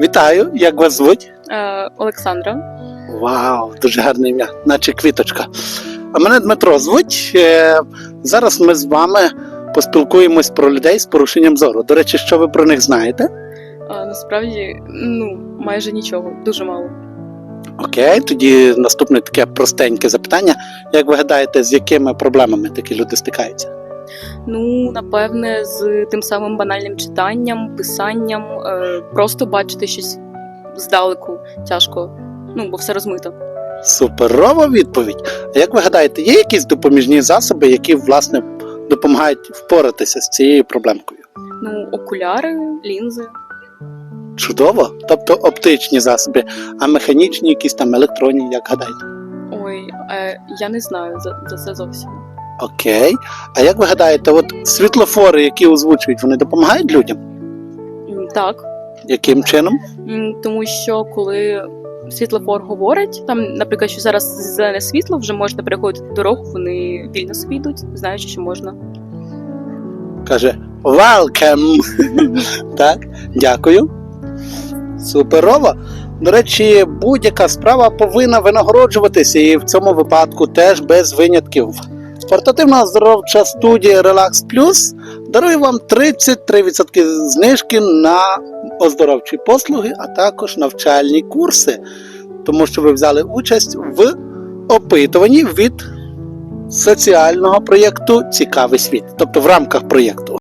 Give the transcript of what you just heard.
Вітаю, як вас звуть? Е, Олександра. Вау, дуже гарне ім'я, наче квіточка. А мене Дмитро звуть. Е, Зараз ми з вами поспілкуємось про людей з порушенням зору. До речі, що ви про них знаєте? Е, насправді, ну, майже нічого, дуже мало. Окей, тоді наступне таке простеньке запитання. Як ви гадаєте, з якими проблемами такі люди стикаються? Ну, напевне, з тим самим банальним читанням, писанням, е, просто бачити щось здалеку тяжко. Ну, бо все розмито. Суперова відповідь. А як ви гадаєте, є якісь допоміжні засоби, які власне допомагають впоратися з цією проблемкою? Ну, окуляри, лінзи. Чудово, тобто оптичні засоби, а механічні, якісь там електронні, як гадаєте? Ой, е, я не знаю за, за це зовсім. Окей. А як ви гадаєте, от світлофори, які озвучують, вони допомагають людям? М, Так, Яким чином? М, тому що коли світлофор говорить, там, наприклад, що зараз зелене світло, вже можна переходити дорогу, вони вільно собі йдуть, знаючи, що можна. Каже Welcome. так, дякую. Суперово. До речі, будь-яка справа повинна винагороджуватися, і в цьому випадку теж без винятків. Портативна оздоровча студія Relax Plus дарує вам 33% знижки на оздоровчі послуги, а також навчальні курси, тому що ви взяли участь в опитуванні від соціального проєкту Цікавий світ, тобто в рамках проєкту.